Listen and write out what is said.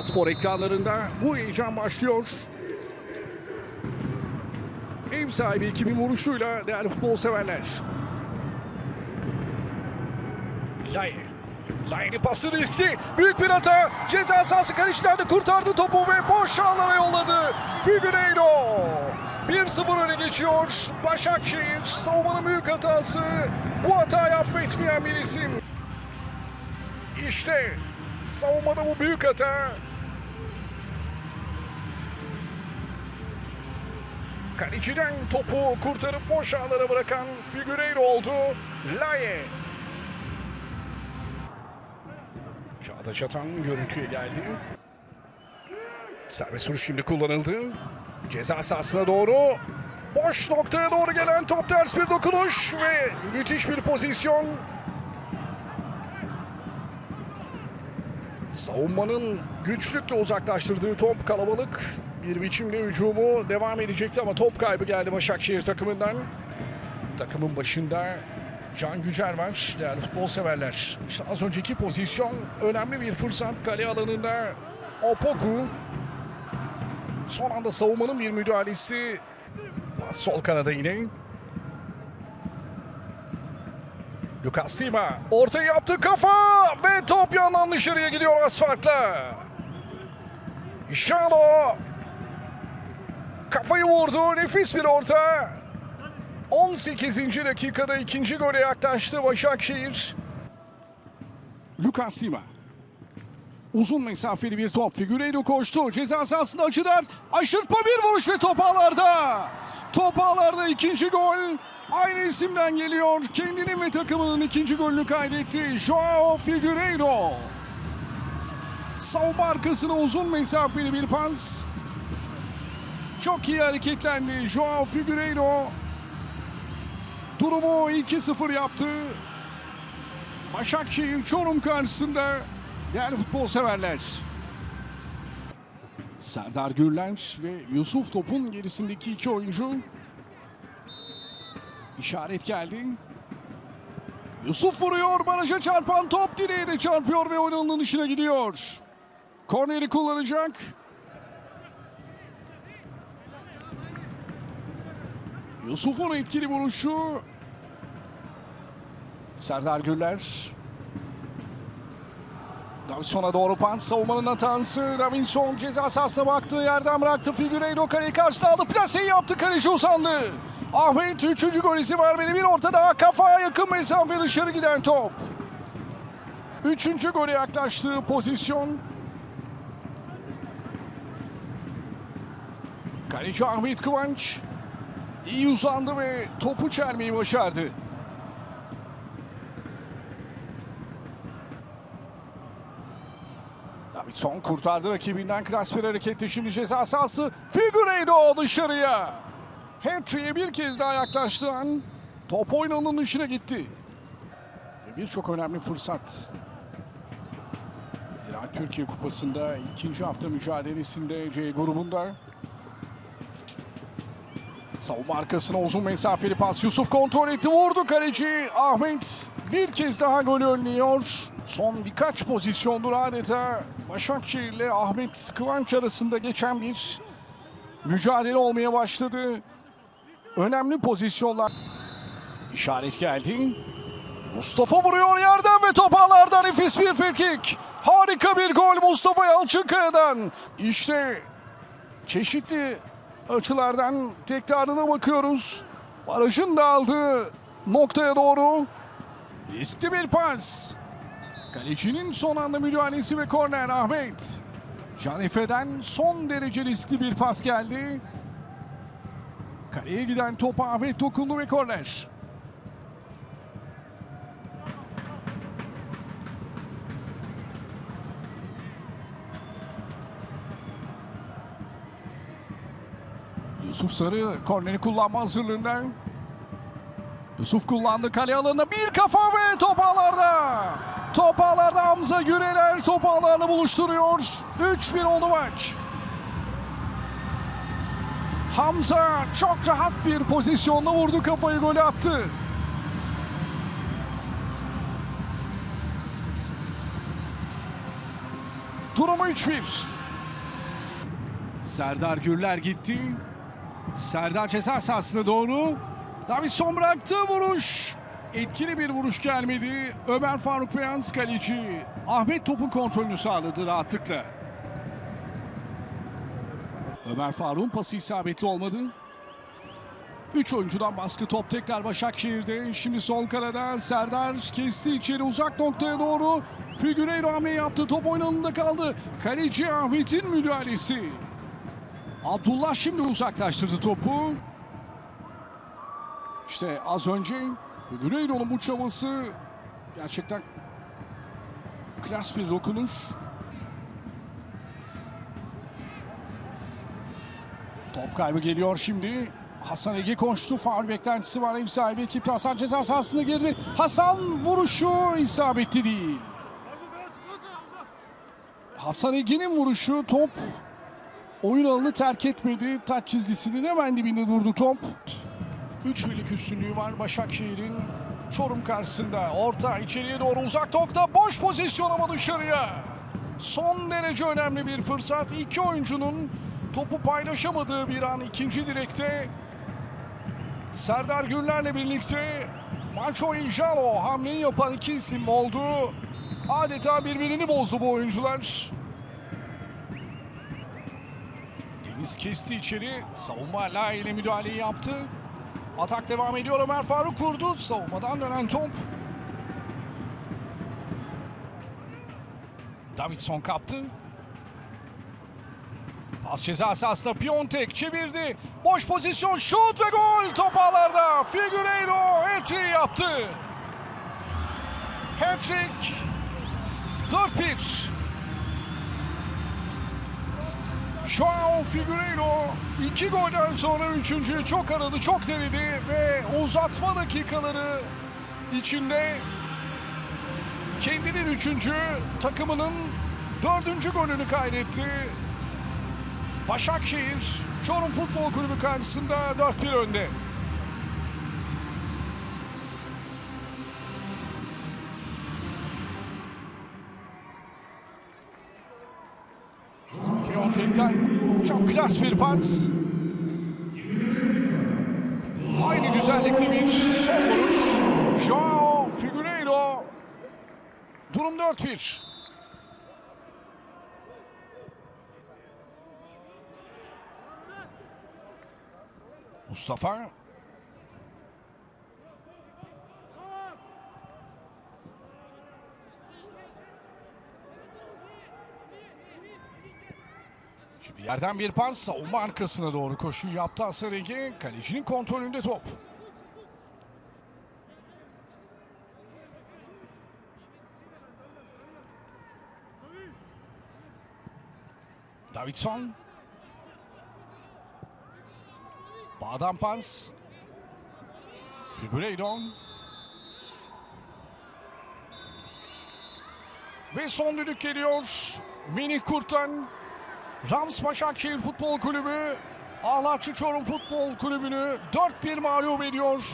Spor ekranlarında bu heyecan başlıyor. Ev sahibi ekibin vuruşuyla değerli futbol severler. Lay. Lay'ın pası riskli. Büyük bir hata. Ceza sahası kaleciler de kurtardı topu ve boş alanlara yolladı. Figueiredo. 1-0 öne geçiyor. Başakşehir savunmanın büyük hatası. Bu hatayı affetmeyen bir isim. İşte savunmada bu büyük hata. Kaleciden topu kurtarıp boş alanlara bırakan Figueiredo oldu. Laye. Çağdaş Atan görüntüye geldi. Serbest vuruş şimdi kullanıldı. Ceza sahasına doğru. Boş noktaya doğru gelen top ters bir dokunuş ve müthiş bir pozisyon. Savunmanın güçlükle uzaklaştırdığı top kalabalık bir biçimde hücumu devam edecekti ama top kaybı geldi Başakşehir takımından. Takımın başında Can Gücer var değerli futbol severler. İşte az önceki pozisyon önemli bir fırsat kale alanında Opoku. Son anda savunmanın bir müdahalesi. Sol kanada yine. Lucas Lima ortaya yaptı kafa ve top yandan dışarıya gidiyor asfaltla. Şalo kafayı vurdu nefis bir orta. 18. dakikada ikinci gole yaklaştı Başakşehir. Lucas Lima. Uzun mesafeli bir top. Figueiredo koştu. Ceza sahasında açılar. Aşırtma bir vuruş ve top ağlarda. Top ağlarda ikinci gol. Aynı isimden geliyor. Kendinin ve takımının ikinci golünü kaydetti. Joao Figueiredo. Savunma arkasına uzun mesafeli bir pas. Çok iyi hareketlendi Joao Figueiredo. Durumu 2-0 yaptı. Başakşehir Çorum karşısında değerli futbol severler. Serdar Gürler ve Yusuf Top'un gerisindeki iki oyuncu. İşaret geldi. Yusuf vuruyor. Baraja çarpan top direğe de çarpıyor ve oyunun dışına gidiyor. Korneri kullanacak. Yusuf'un etkili vuruşu. Serdar Güller. Davidson'a doğru pas. Savunmanın hatası. Davidson ceza sahasına baktığı yerden bıraktı. Figueiredo kaleyi karşısına aldı. Plaseyi yaptı. Kaleci uzandı. Ahmet 3. golüsü vermedi. Bir orta daha kafaya yakın mesafe dışarı giden top. Üçüncü gole yaklaştığı pozisyon. Kaleci Ahmet Kıvanç iyi uzandı ve topu çelmeyi başardı. Davidson kurtardı rakibinden klas bir hareketle şimdi ceza sahası. Figueiredo dışarıya. Hat-trick'e bir kez daha yaklaştığı an top oynanın dışına gitti. Birçok önemli fırsat. Zira Türkiye Kupası'nda ikinci hafta mücadelesinde C grubunda Savunma arkasına uzun mesafeli pas. Yusuf kontrol etti. Vurdu kaleci. Ahmet bir kez daha golü önlüyor. Son birkaç pozisyondur adeta Başakşehir ile Ahmet Kıvanç arasında geçen bir mücadele olmaya başladı. Önemli pozisyonlar. İşaret geldi. Mustafa vuruyor yerden ve top ağlardan nefis bir frikik. Harika bir gol Mustafa Yalçınkaya'dan. İşte çeşitli açılardan tekrarına bakıyoruz. Barajın da aldığı noktaya doğru. Riskli bir pas. Kalecinin son anda müdahalesi ve korner Ahmet. Canife'den son derece riskli bir pas geldi. Kaleye giden topa Ahmet dokundu ve korner. Yusuf Sarı korneri kullanma hazırlığında. Yusuf kullandı kale alanına bir kafa ve top ağlarda. Top ağlarda Hamza Güreler top ağlarını buluşturuyor. 3-1 oldu maç. Hamza çok rahat bir pozisyonla vurdu kafayı golü attı. Durumu 3-1. Serdar Gürler gitti. Serdar ceza sahasına doğru. Davidson bıraktı vuruş. Etkili bir vuruş gelmedi. Ömer Faruk Beyaz kaleci. Ahmet topun kontrolünü sağladı rahatlıkla. Ömer Faruk'un pası isabetli olmadı. Üç oyuncudan baskı top tekrar Başakşehir'de. Şimdi sol karada Serdar kesti içeri uzak noktaya doğru. Figueiredo hamle yaptı. Top oynanında kaldı. Kaleci Ahmet'in müdahalesi. Abdullah şimdi uzaklaştırdı topu. İşte az önce Figueiredo'nun bu çabası gerçekten klas bir dokunuş. Top kaybı geliyor şimdi. Hasan Ege koştu. Faul beklentisi var. Ev sahibi ekipte Hasan ceza sahasına girdi. Hasan vuruşu isabetli değil. Hasan Ege'nin vuruşu top oyun alanını terk etmedi. Taç çizgisinin hemen dibinde durdu top. 3 birlik üstünlüğü var Başakşehir'in Çorum karşısında. Orta içeriye doğru uzak nokta. Boş pozisyon ama dışarıya. Son derece önemli bir fırsat. İki oyuncunun topu paylaşamadığı bir an ikinci direkte. Serdar Gürler'le birlikte Manço Ijalo hamleyi yapan iki isim oldu. Adeta birbirini bozdu bu oyuncular. Deniz kesti içeri. Savunma La ile müdahaleyi yaptı. Atak devam ediyor. Ömer Faruk vurdu. Savunmadan dönen top. Davidson kaptı. Pas ceza sahasında Piontek çevirdi. Boş pozisyon şut ve gol top ağlarda. Figueiredo hat-trick yaptı. Hat-trick 4-1. Joao Figueiredo iki golden sonra üçüncüyü çok aradı, çok denedi ve uzatma dakikaları içinde kendinin üçüncü, takımının dördüncü golünü kaydetti. Başakşehir Çorum Futbol Kulübü karşısında 4-1 önde. Çok klas bir pas. Aynı güzellikte bir son vuruş. Joao Figueiredo. Durum 4-1. Mustafa. Yerden bir pas savunma arkasına doğru koşu yaptı Hasan Ege. Kalecinin kontrolünde top. Davidson. Bağdan pas. Figueiredo. Ve son düdük geliyor. Minik Kurt'tan. Rams Başakşehir Futbol Kulübü Ahlatçı Çorum Futbol Kulübü'nü 4-1 mağlup ediyor.